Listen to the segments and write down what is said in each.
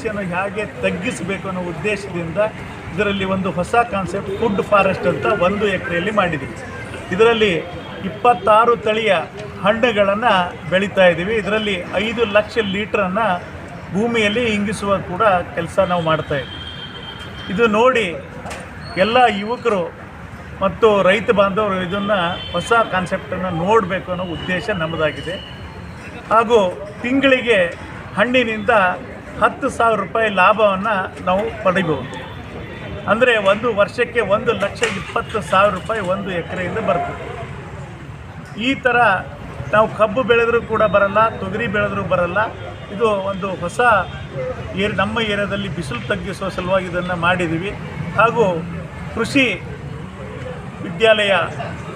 ಸಮಸ್ಯೆಯನ್ನು ಹೇಗೆ ತಗ್ಗಿಸಬೇಕು ಅನ್ನೋ ಉದ್ದೇಶದಿಂದ ಇದರಲ್ಲಿ ಒಂದು ಹೊಸ ಕಾನ್ಸೆಪ್ಟ್ ಫುಡ್ ಫಾರೆಸ್ಟ್ ಅಂತ ಒಂದು ಎಕರೆಯಲ್ಲಿ ಮಾಡಿದ್ದೀವಿ. ಇದರಲ್ಲಿ ಇಪ್ಪತ್ತಾರು ತಳಿಯ ಹಣ್ಣುಗಳನ್ನು ಬೆಳೀತಾ ಇದ್ದೀವಿ. ಇದರಲ್ಲಿ ಐದು ಲಕ್ಷ ಲೀಟ್ರನ್ನು ಭೂಮಿಯಲ್ಲಿ ಇಂಗಿಸುವ ಕೂಡ ಕೆಲಸ ನಾವು ಮಾಡ್ತಾ ಇದ್ದೀವಿ. ಇದು ನೋಡಿ ಎಲ್ಲ ಯುವಕರು ಮತ್ತು ರೈತ ಬಾಂಧವರು ಇದನ್ನು ಹೊಸ ಕಾನ್ಸೆಪ್ಟನ್ನು ನೋಡಬೇಕು ಅನ್ನೋ ಉದ್ದೇಶ ನಮ್ಮದಾಗಿದೆ. ಹಾಗೂ ತಿಂಗಳಿಗೆ ಹಣ್ಣಿನಿಂದ ಹತ್ತು ಸಾವಿರ ರೂಪಾಯಿ ಲಾಭವನ್ನು ನಾವು ಪಡಿಬೋದು. ಅಂದರೆ ಒಂದು ವರ್ಷಕ್ಕೆ ಒಂದು ಲಕ್ಷ ಇಪ್ಪತ್ತು ಸಾವಿರ ರೂಪಾಯಿ ಒಂದು ಎಕರೆಯಿಂದ ಬರ್ತದೆ ಈ ಥರ ನಾವು ಕಬ್ಬು ಬೆಳೆದರೂ ಕೂಡ ಬರಲ್ಲ, ತೊಗರಿ ಬೆಳೆದರೂ ಬರಲ್ಲ. ಇದು ಒಂದು ಹೊಸ ಏರ್, ನಮ್ಮ ಏರಿಯಾದಲ್ಲಿ ಬಿಸಿಲು ತಗ್ಗಿಸುವ ಸಲುವಾಗಿ ಇದನ್ನು ಮಾಡಿದ್ದೀವಿ ಹಾಗೂ ಕೃಷಿ ವಿದ್ಯಾಲಯ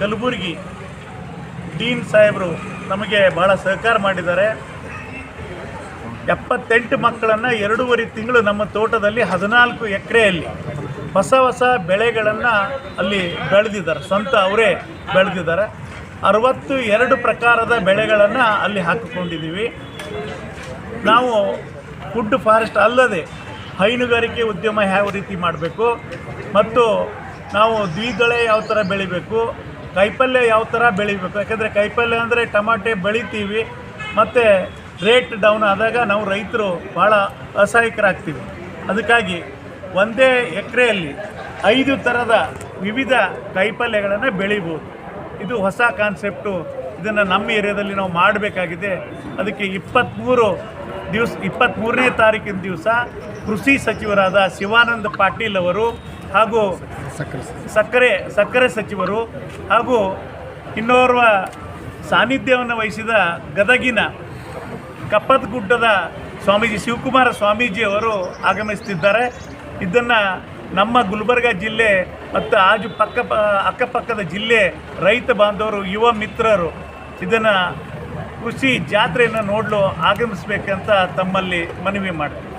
ಕಲಬುರಗಿ ಡೀನ್ ಸಾಹೇಬರು ನಮಗೆ ಬಹಳ ಸಹಕಾರ ಮಾಡಿದ್ದಾರೆ. ಎಪ್ಪತ್ತೆಂಟು ಮಕ್ಕಳನ್ನು ಎರಡೂವರೆ ತಿಂಗಳು ನಮ್ಮ ತೋಟದಲ್ಲಿ ಹದಿನಾಲ್ಕು ಎಕರೆಯಲ್ಲಿ ಹೊಸ ಹೊಸ ಬೆಳೆಗಳನ್ನು ಅಲ್ಲಿ ಬೆಳೆದಿದ್ದಾರೆ. ಸ್ವಂತ ಅವರೇ ಬೆಳೆದಿದ್ದಾರೆ. ಅರವತ್ತು ಎರಡು ಪ್ರಕಾರದ ಬೆಳೆಗಳನ್ನು ಅಲ್ಲಿ ಹಾಕಿಕೊಂಡಿದ್ದೀವಿ. ನಾವು ಫುಡ್ ಫಾರೆಸ್ಟ್ ಅಲ್ಲದೆ ಹೈನುಗಾರಿಕೆ ಉದ್ಯಮ ಯಾವ ರೀತಿ ಮಾಡಬೇಕು ಮತ್ತು ನಾವು ದ್ವಿದಳೆ ಯಾವ ಥರ ಬೆಳಿಬೇಕು ಕಾಯಿಪಲ್ಯ ಯಾವ ಥರ ಬೆಳಿಬೇಕು, ಯಾಕಂದರೆ ಕಾಯಿಪಲ್ಯ ಅಂದರೆ ಟಮಾಟೆ ಬೆಳಿತೀವಿ, ಮತ್ತು ರೇಟ್ ಡೌನ್ ಆದಾಗ ನಾವು ರೈತರು ಭಾಳ ಅಸಹಾಯಕರಾಗ್ತೀವಿ. ಅದಕ್ಕಾಗಿ ಒಂದೇ ಎಕರೆಯಲ್ಲಿ ಐದು ಥರದ ವಿವಿಧ ಕಾಯಿಪಲ್ಯಗಳನ್ನು ಬೆಳಿಬೋದು. ಇದು ಹೊಸ ಕಾನ್ಸೆಪ್ಟು ಇದನ್ನು ನಮ್ಮ ಏರಿಯಾದಲ್ಲಿ ನಾವು ಮಾಡಬೇಕಾಗಿದೆ. ಅದಕ್ಕೆ ಇಪ್ಪತ್ತ್ಮೂರು ದಿವಸ ಇಪ್ಪತ್ತ್ಮೂರನೇ ತಾರೀಕಿನ ದಿವಸ ಕೃಷಿ ಸಚಿವರಾದ ಶಿವಾನಂದ ಪಾಟೀಲ್ ಅವರು ಹಾಗೂ ಸಕ್ಕರೆ ಸಕ್ಕರೆ ಸಚಿವರು ಹಾಗೂ ಇನ್ನೋರ್ವ ಸಾನ್ನಿಧ್ಯವನ್ನು ವಹಿಸಿದ ಗದಗಿನ ಕಪ್ಪತ್ಗುಡ್ಡದ ಸ್ವಾಮೀಜಿ ಶಿವಕುಮಾರ ಸ್ವಾಮೀಜಿ ಅವರು ಆಗಮಿಸ್ತಿದ್ದಾರೆ ಇದನ್ನು ನಮ್ಮ ಗುಲ್ಬರ್ಗ ಜಿಲ್ಲೆ ಮತ್ತು ಆಜು ಪಕ್ಕ ಅಕ್ಕಪಕ್ಕದ ಜಿಲ್ಲೆ ರೈತ ಬಾಂಧವರು, ಯುವ ಮಿತ್ರರು ಇದನ್ನು ಕೃಷಿ ಜಾತ್ರೆಯನ್ನು ನೋಡಲು ಆಗಮಿಸಬೇಕಂತ ತಮ್ಮಲ್ಲಿ ಮನವಿ ಮಾಡ್ತೀನಿ.